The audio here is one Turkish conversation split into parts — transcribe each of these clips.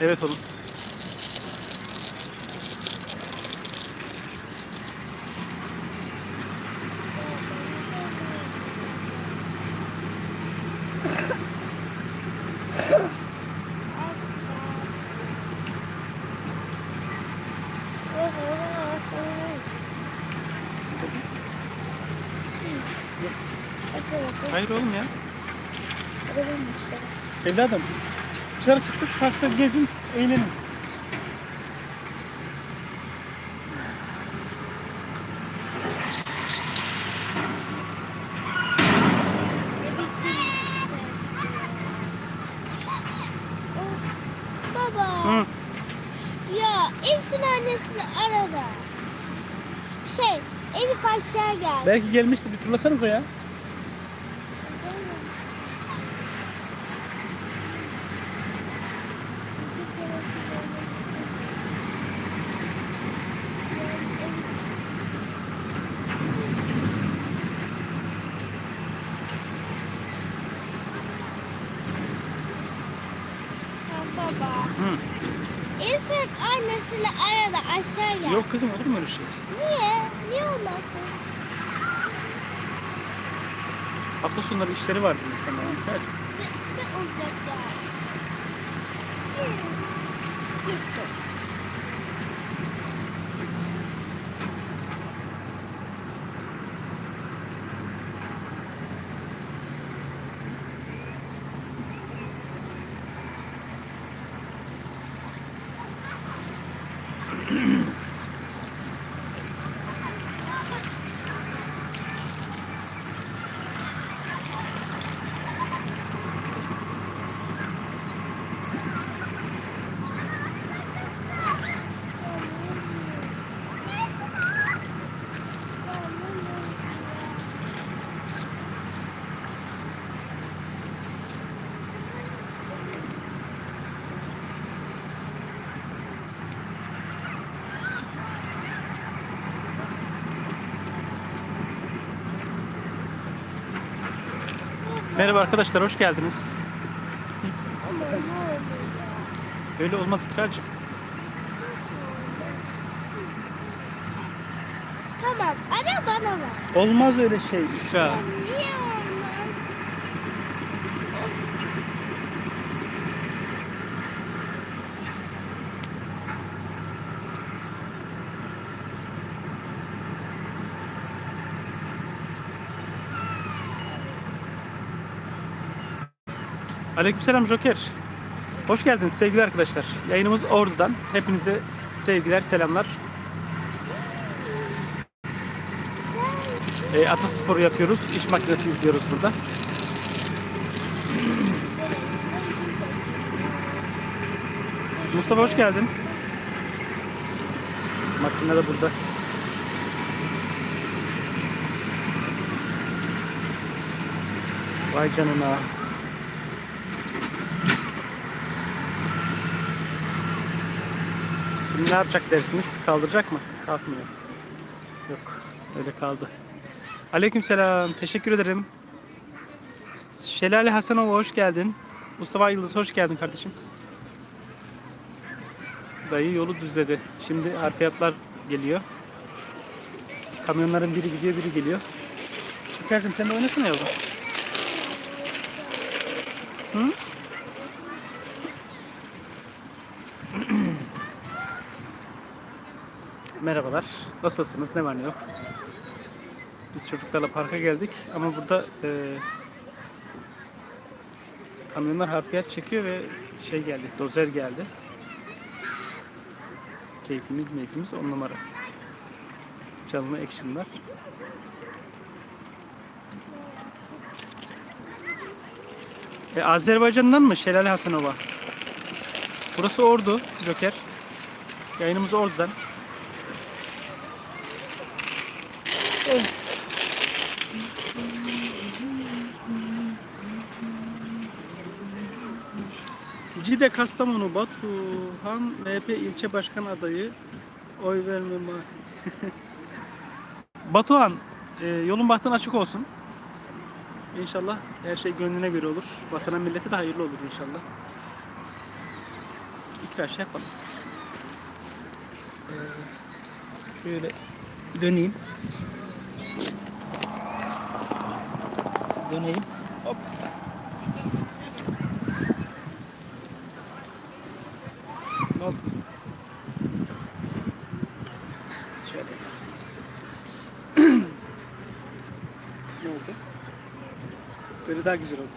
Evet oğlum. Hayır oğlum ya. Evladım. Dışarı çıktık, parkta gezin, eğlenin. Baba. Hı. Ya Elif'in annesini arada. Şey, Elif aşağı gel. Belki gelmiştir, bir turlasanıza ya. Baba. Hı. Elif'in annesini arada aşağı gel. Yok kızım olur mu öyle şey? Niye? Niye olmasın? Hafta sonları işleri var sana. Gel. Ne, ne olacak yani? Gitti. Merhaba arkadaşlar, hoş geldiniz. Öyle olmaz İkracığım. Tamam, ara bana ver. Olmaz öyle şey İkra. Niye olmaz? Aleykümselam Joker. Hoş geldiniz sevgili arkadaşlar. Yayınımız Ordu'dan. Hepinize sevgiler, selamlar. E, atasporu yapıyoruz. İş makinesi izliyoruz burada. Mustafa hoş geldin. Makine de burada. Vay canına. Şimdi ne yapacak dersiniz? Kaldıracak mı? Kalkmıyor. Yok. Öyle kaldı. Aleykümselam. Teşekkür ederim. Şelale Hasanova hoş geldin. Mustafa Yıldız hoş geldin kardeşim. Dayı yolu düzledi. Şimdi harfiyatlar geliyor. Kamyonların biri gidiyor biri geliyor. Şekercim sen de oynasana yavrum. Hı? Merhabalar. Nasılsınız? Ne var ne yok? Biz çocuklarla parka geldik ama burada e, kamyonlar harfiyat çekiyor ve şey geldi, dozer geldi. Keyfimiz meyfimiz on numara. Canlı actionlar. E, Azerbaycan'dan mı Şelale Hasanova? Burası Ordu, Joker. Yayınımız Ordu'dan. Cide Kastamonu Batuhan MHP ilçe başkan adayı Oy verme. Batuhan, e, yolun bahtın açık olsun. İnşallah her şey gönlüne göre olur. Vatana millete de hayırlı olur inşallah. İkra şey yapalım. Ee, şöyle döneyim. Döneyim. Hop. Ne oldu kızım? Şöyle. ne oldu? Böyle daha güzel oldu.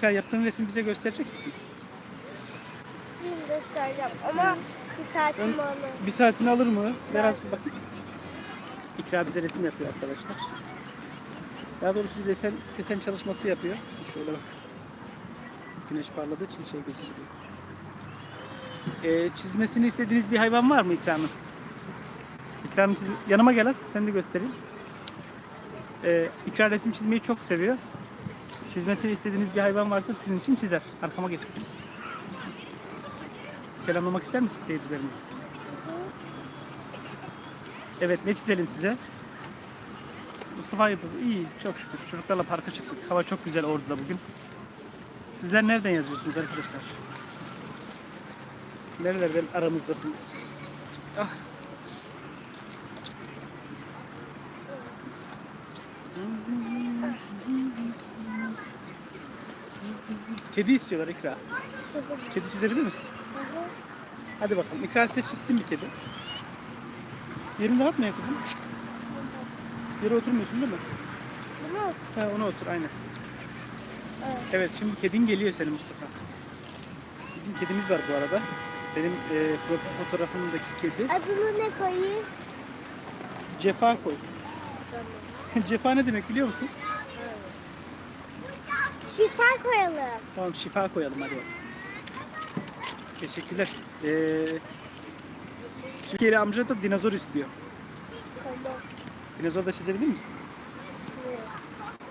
İkra yaptığın resmi bize gösterecek misin? Şimdi göstereceğim ama bir saatim Ön- alır. Bir saatini alır mı? Biraz bak. İkra bize resim yapıyor arkadaşlar. Daha doğrusu bir desen, desen çalışması yapıyor. Şöyle bak. Güneş parladığı için şey gözüküyor. Ee, çizmesini istediğiniz bir hayvan var mı İkra'nın? İkra'nın çizme... Yanıma gel az, sen de göstereyim. Ee, İkra resim çizmeyi çok seviyor. Çizmesini istediğiniz bir hayvan varsa sizin için çizer. Arkama geç kızım. Selamlamak ister misin seyircilerimizi? Evet ne çizelim size? Mustafa Yıldız iyi çok şükür. Çocuklarla parka çıktık. Hava çok güzel Ordu'da bugün. Sizler nereden yazıyorsunuz arkadaşlar? Nerelerden aramızdasınız? Ah. Kedi istiyorlar İkra. Kedim. Kedi çizebilir misin? Hı hı. Hadi bakalım. İkra size çizsin bir kedi. Yerin rahat mı ya kızım? Yere oturmuyorsun değil mi? Bunu Ha ona otur aynen. Evet. Evet şimdi kedin geliyor senin Mustafa. Bizim kedimiz var bu arada. Benim e, profil fotoğrafımdaki kedi. Adını ne koyayım? Cefa koy. Cefa ne demek biliyor musun? Şifa koyalım. Tamam şifa koyalım hadi bakalım. Teşekkürler. Ee, Türkiye'li amca da dinozor istiyor. Tamam. Dinozor da çizebilir misin?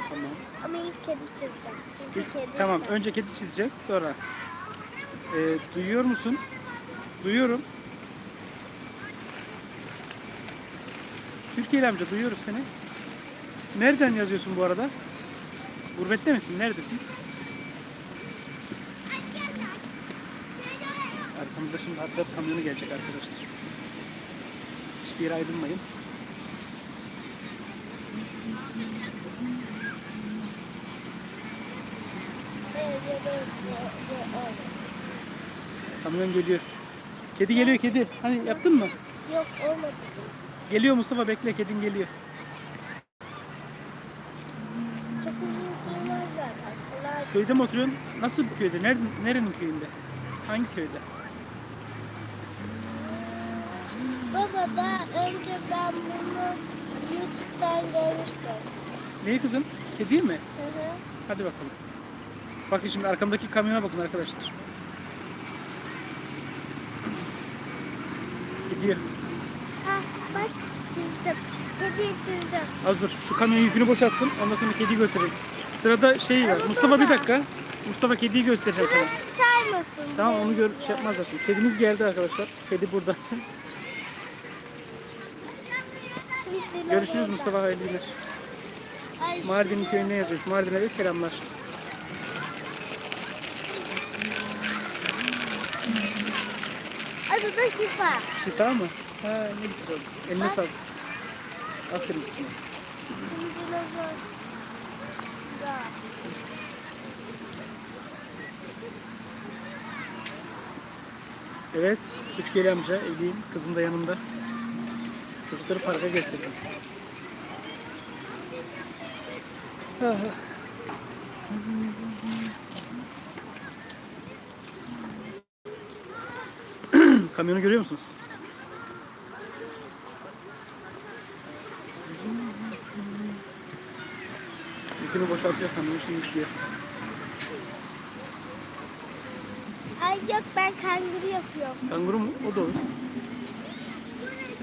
Tamam. Ama ilk kedi çizeceğim. Çünkü İlk- kedi. tamam önce kedi çizeceğiz sonra. Ee, duyuyor musun? Duyuyorum. Türkiye'li amca duyuyoruz seni. Nereden yazıyorsun bu arada? Gurbette misin? Neredesin? Arkamızda şimdi atlet kamyonu gelecek arkadaşlar. Hiçbir yere ayrılmayın. Kamyon geliyor. Kedi geliyor kedi. Hani yaptın mı? Yok olmadı. Geliyor Mustafa bekle kedin geliyor. Çok uzun sürmez zaten. Kolay. Köyde mi oturuyorsun? Nasıl bir köyde? Nerede, nerenin köyünde? Hangi köyde? Baba daha önce ben bunu YouTube'dan görmüştüm. Neyi kızım? Kedi mi? Hı hı. Hadi bakalım. Bakın şimdi arkamdaki kamyona bakın arkadaşlar. Gidiyor. Bak çizdim. Kediyi çizdim. Az dur. Şu kamyon yükünü boşaltsın. Ondan sonra kediyi göstereyim. Sırada şey var. Mustafa bir dakika. Mustafa kediyi göstereceğim sana. Saymasın. Tamam onu gör şey yapmaz zaten. Kedimiz geldi arkadaşlar. Kedi burada. Şimdi Görüşürüz. Mustafa hayırlı günler. Ay, Mardin'in şu- köyüne yazıyoruz. Mardin'e de selamlar. Adı da Şifa. Şifa mı? Ha ne güzel oldu. Eline Bak. sağlık. Aferin kızım. Şimdi dinozor. Ya. Evet, Türkiye'li amca, evliyim. Kızım da yanımda. Çocukları parka getirdim. Ah. Kamyonu görüyor musunuz? Yükünü boşaltıyor kamyonu şimdi gidiyor. Ay yok ben kanguru yapıyorum. Kanguru mu? O da olur.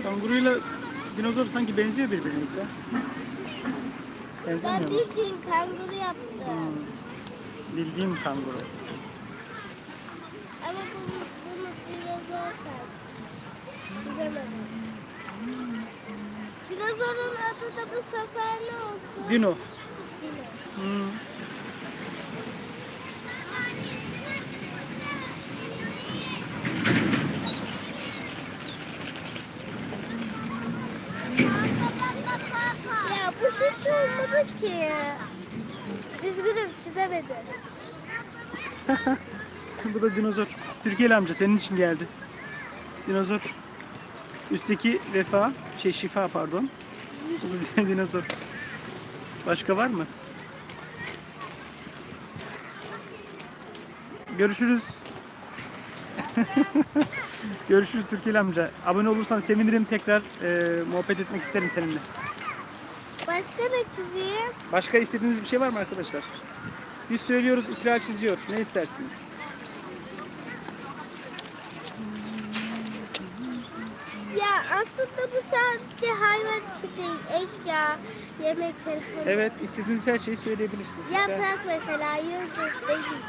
Kanguruyla dinozor sanki benziyor birbirine. de. Ben Benzemiyor mu? bildiğin kanguru yaptım. Hmm. Bildiğim kanguru. Ama bunu, bunu dinozor sen. Çizemedim. Dinozorun adı da bu sefer ne olsun? Dino. Ya bu hiç olmadı ki. Üzgünüm çizemedim. Bu da dinozor. Türkiye'li amca senin için geldi. Dinozor. Üstteki vefa, şey şifa pardon. Bu da dinozor. Başka var mı? Görüşürüz. Görüşürüz Türkiye'li amca. Abone olursan sevinirim tekrar e, muhabbet etmek isterim seninle. Başka ne çizeyim? Başka istediğiniz bir şey var mı arkadaşlar? Biz söylüyoruz, ikra çiziyor. Ne istersiniz? Ya aslında bu sadece hayvan için değil. Eşya, yemek falan. Evet, istediğiniz her şeyi söyleyebilirsiniz. Yaprak mesela, yıldız, değil.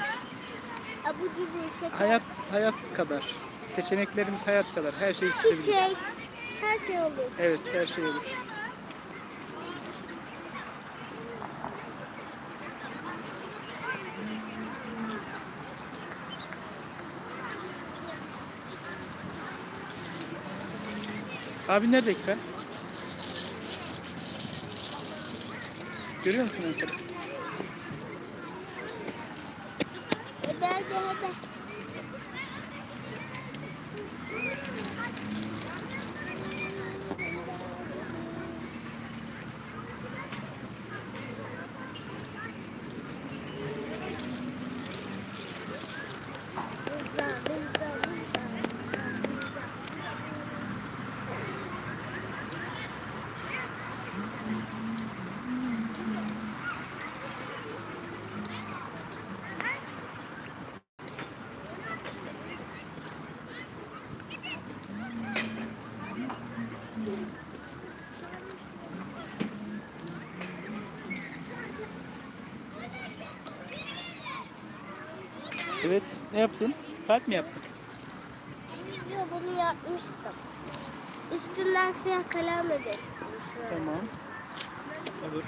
Abu gibi şeker. Hayat hayat kadar. Seçeneklerimiz hayat kadar. Her şeyi. Çiçek. Her şey olur. Evet, her şey olur. Abi nerede ekran? Görüyor musun mesela? Hadi hadi Evet, ne yaptın? Kalp mi yaptın? Yo, bunu yapmıştım. Üstünden siyah kalemle geçtim şöyle. Tamam. Olur.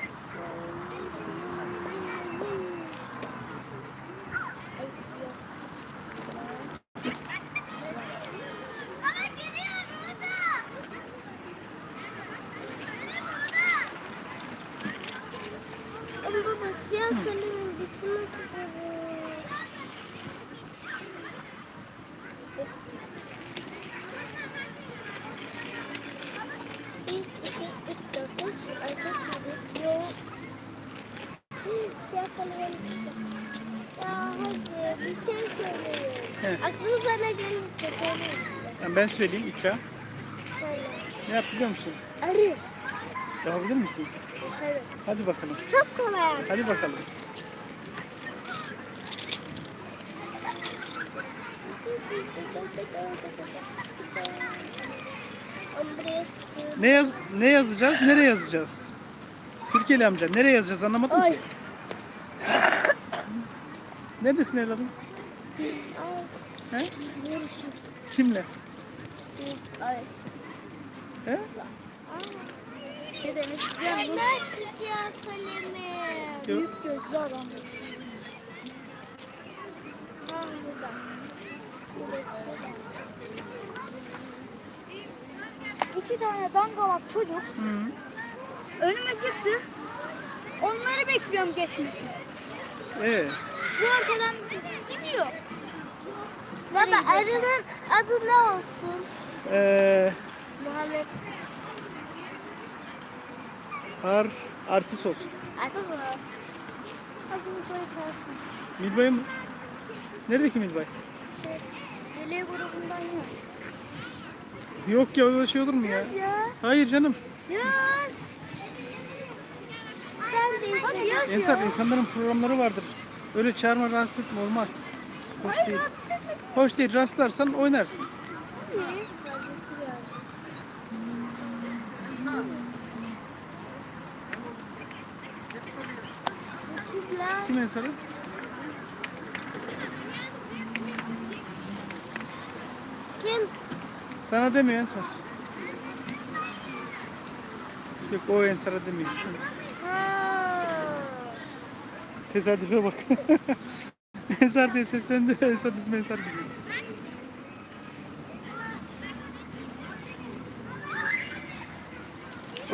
Ay, yok. Ama baba siyah kalemin bitmek üzere. Bir, iki, üç, dört, beş. Ay çok güzel. Yok. Siyah kalemin bitti. Ya hadi bir şey söyleyin. He. Aklınıza ne gelirse söyleyin işte. Yani ben söyleyeyim ikra. Söyle. Ne yap biliyor musun? Arı. Yapabilir misin? Tabii. Hadi bakalım. Çok kolay. Hadi bakalım. Ne yaz ne yazacağız? Nereye yazacağız? Türkiye'li amca nereye yazacağız anlamadım Ay. ki. Neredesin evladım? He? Yarış yaptım. Kimle? Ay. He? Ne demek? Ben nerede siyah kalemim? Yok. gözlü adam. Ha burada. İki tane dangalak çocuk Hı. önüme çıktı. Onları bekliyorum geçmesini. Ee, Bu arkadan gidiyor. Baba arının adı ne olsun? Ee, Muhammed. ar artist olsun. Adı mı? Aslında böyle çağırsın. Milbay mı? Neredeki Milbay? Şey, Veli grubundan yok. Yok ya öyle şey olur mu ya? Ya. Hayır canım. Yaz. Ben de Hadi yaz Ensar ya. insanların programları vardır. Öyle çağırma rahatsız etme olmaz. Hoş Hayır, değil. Hoş değil. Rastlarsan oynarsın. Kim lan? Kim? Sana demiyor Ensar. Yok o Ensar'a demiyor. Tesadüfe bak. Ensar diye seslendi. Ensar bizim Ensar gibi.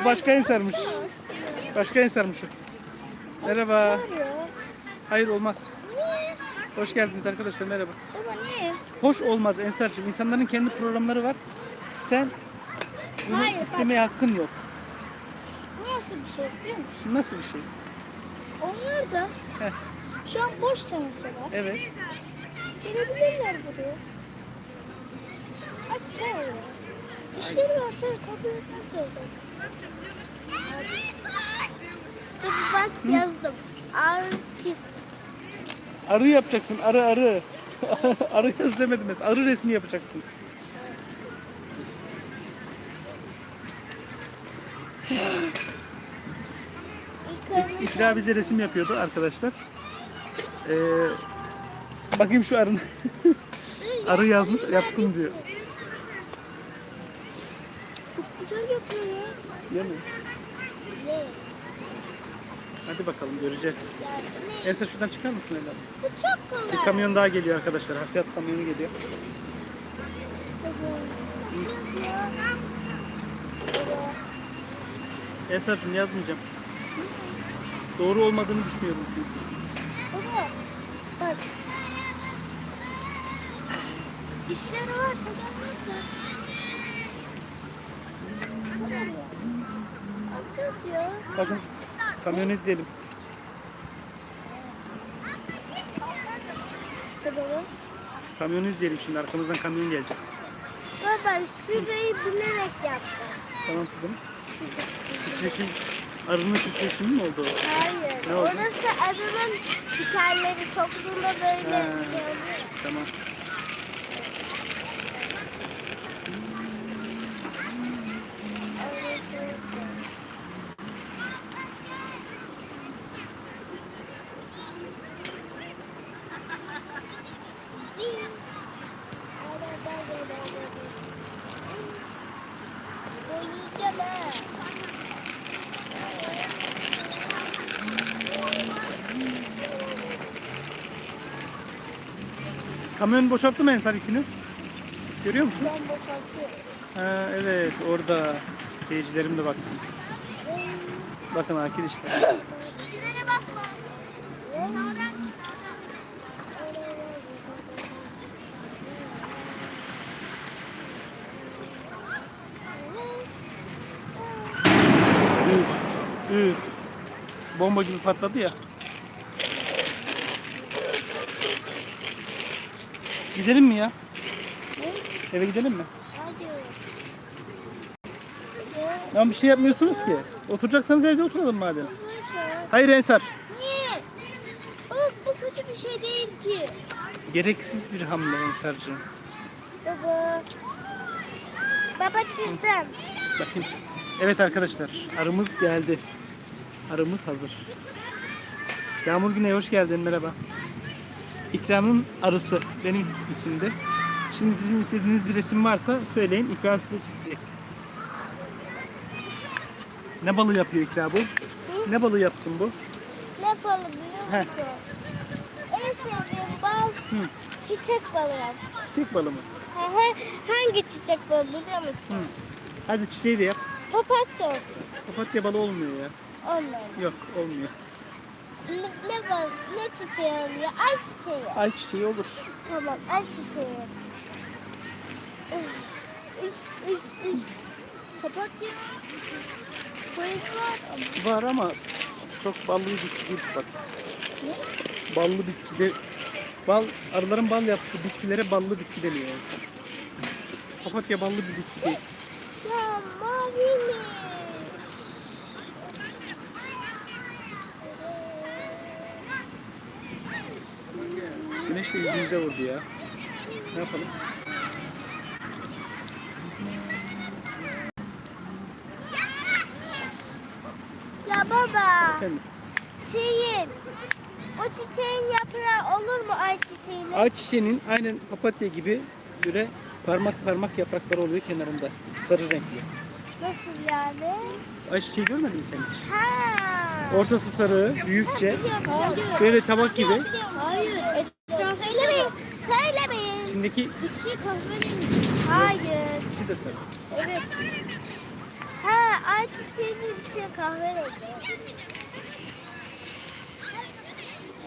Başka Ensar'mış. Başka Ensar'mış o. Merhaba. Hayır olmaz. Niye? Hoş geldiniz arkadaşlar merhaba. Baba niye? Hoş olmaz Ensar'cığım. İnsanların kendi programları var. Sen bunu Hayır, istemeye hakkın yok. Bu nasıl bir şey biliyor musun? Nasıl bir şey? Onlar da Heh, şu an boşsa mesela. evet. Gelebilirler buraya. Aşağıya. İşleri varsa kabul etmezler zaten. Dur bak yazdım. Artist. Arı yapacaksın. Arı arı. arı yaz demedim mesela. Arı resmi yapacaksın. İkra bize resim yapıyordu arkadaşlar. Ee, bakayım şu arını. arı yazmış. Yaptım diyor. Güzel yapıyor ya. Değil mi? ne? Hadi bakalım göreceğiz. Yani? Ensar şuradan çıkar mısın evladım? Bu çok kolay. Bir kamyon daha geliyor arkadaşlar. Hafriyat kamyonu geliyor. Ensar'cığım yazmayacağım. Doğru olmadığını düşünüyorum çünkü. Baba bak. İşleri varsa gelmezler. Bu kadar ya. Yazıyor? Bakın kamyonu izleyelim. Baba. Kamyonu izleyelim şimdi. Arkamızdan kamyon gelecek. Baba şurayı bilerek yaptım. Tamam kızım. Titreşim. Arının titreşimi mi oldu? o? Hayır. Ne oldu? Orası arının dikenleri soktuğunda böyle Ha. şey oluyor. Tamam. Boyayacağım ha. Kamyon boşalttı mı Ensar ikini? Görüyor musun? Ben boşaltıyorum. Ha, evet orada. Seyircilerim de baksın. Bakın arkadaşlar. Frene basma. Üf. Üf. Bomba gibi patladı ya. Gidelim mi ya? Eve gidelim mi? Hadi. Ama bir şey yapmıyorsunuz ki. Oturacaksanız evde oturalım madem. Hayır Ensar. Niye? Bu, bu kötü bir şey değil ki. Gereksiz bir hamle Ensar'cığım. Baba. Baba çizdim. Bakayım. Evet arkadaşlar, arımız geldi. Arımız hazır. Yağmur Güney hoş geldin, merhaba. İkramın arısı benim içinde. Şimdi sizin istediğiniz bir resim varsa söyleyin, İkram size çizecek. Ne balığı yapıyor İkra bu? Ne balığı yapsın bu? Ne balı biliyor Heh. musun? En sevdiğim bal Hı, çiçek balığı. çiçek balığı mı? Hı hı. Hangi çiçek balığı biliyor musun? Hı. Hadi çiçeği de yap. Papatya olsun. Papatya balığı olmuyor ya. Olmadı. Yok, olmuyor. Ne, ne bal, ne çiçeği oluyor? Ay çiçeği. Ay çiçeği olur. Tamam, ay çiçeği. Üf, üf, üf. Papatya. Böyle var ama. Var ama çok ballı bir bitki değil papatya. Ne? ballı bitki de bal arıların bal yaptığı bitkilere ballı bitki deniyor yani. Papatya ballı bir bitki değil. Ya maviymiş. Güneş de yüzümüze vurdu ya. Ne yapalım? Ya baba, Efendim, şeyin, o çiçeğin yaprağı olur mu ay çiçeğinin? ağaç çiçeğinin aynen papatya gibi böyle parmak parmak yaprakları oluyor kenarında. Sarı renkli. Nasıl yani? Ağaç çiçeği görmedin mi sen hiç? Ha. Ortası sarı, büyükçe. Biliyorum. Böyle tabak gibi. Hayır. Etrafı Söylemeyin, söylemeyin. İçindeki İçi kahverengi. Hayır. içi de sarı. Evet. Ha, ay çiçeğinin içine kahverengi.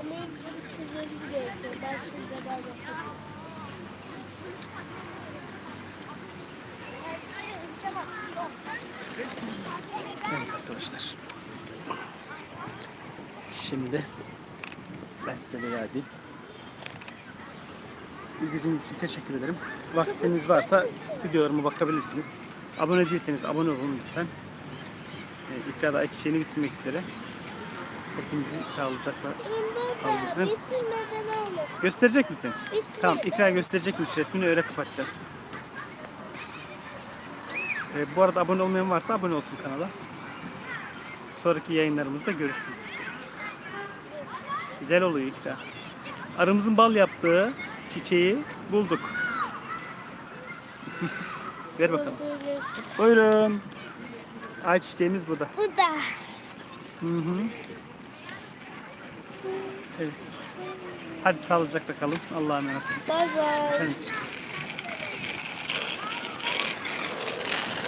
Ama bunu çizmemiz gerekiyor. Ben çizmeden yapayım. Evet arkadaşlar. Şimdi ben size veda edeyim. İzlediğiniz için teşekkür ederim. Vaktiniz varsa videolarıma bakabilirsiniz. Abone değilseniz abone olun lütfen. Ee, İkrada ayçiçeğini bitirmek üzere. Hepinizi sağlıcakla bitirmeden olmasın. gösterecek misin? Bitir. Tamam İkra gösterecekmiş resmini öyle kapatacağız. Ee, bu arada abone olmayan varsa abone olsun kanala. Sonraki yayınlarımızda görüşürüz. Güzel oluyor İkra. Arımızın bal yaptığı çiçeği bulduk. Ver bakalım. Buyurun. Ay çiçeğimiz burada. Bu da. Hı hı. Evet. Hadi sağlıcakla kalın. Allah'a emanet olun. Bay bay.